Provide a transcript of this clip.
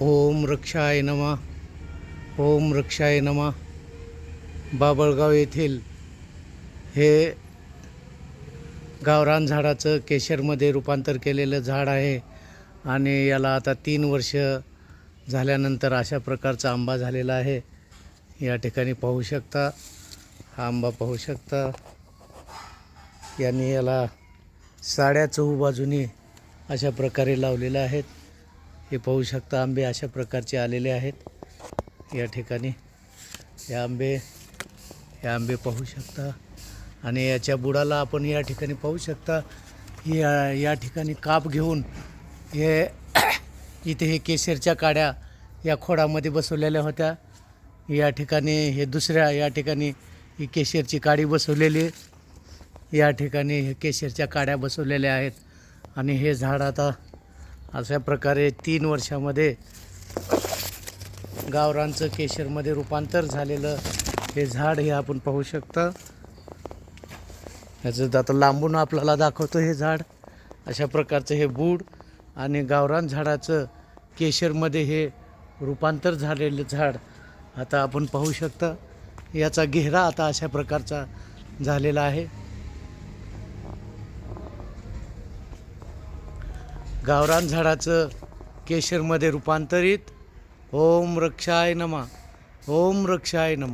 ओम रक्षाय नमा. ओम रक्षाय नमा. बाबळगाव येथील हे गावरान झाडाचं केशरमध्ये रूपांतर केलेलं झाड आहे आणि याला आता तीन वर्ष झाल्यानंतर अशा प्रकारचा आंबा झालेला आहे. या ठिकाणी पाहू शकता हा आंबा पाहू शकता. यांनी याला साड्या चहूबाजूनी अशा प्रकारे लावलेल्या आहेत. हे पाहू शकता आंबे अशा प्रकारचे आलेले आहेत. या ठिकाणी हे आंबे हे आंबे पाहू शकता. आणि याच्या बुडाला आपण या ठिकाणी पाहू शकता. या या ठिकाणी काप घेऊन हे इथे हे केशरच्या काड्या या खोडामध्ये बसवलेल्या होत्या. या ठिकाणी हे दुसऱ्या या ठिकाणी ही केशरची काडी बसवलेली या ठिकाणी हे केशरच्या काड्या बसवलेल्या आहेत. आणि हे झाड आता अशा प्रकारे तीन वर्षामध्ये गावरांचं केशरमध्ये रूपांतर झालेलं हे झाड हे आपण पाहू शकता. ह्याचं आता लांबून आपल्याला दाखवतो हे झाड. अशा प्रकारचं हे बूड आणि गावरान झाडाचं केशरमध्ये हे रूपांतर झालेलं झाड आता आपण पाहू शकता. याचा घेरा आता अशा प्रकारचा झालेला आहे. गावरान झाडाचं केशरमध्ये रूपांतरित. ओम रक्षाय नमा. ओम रक्षाय नमा.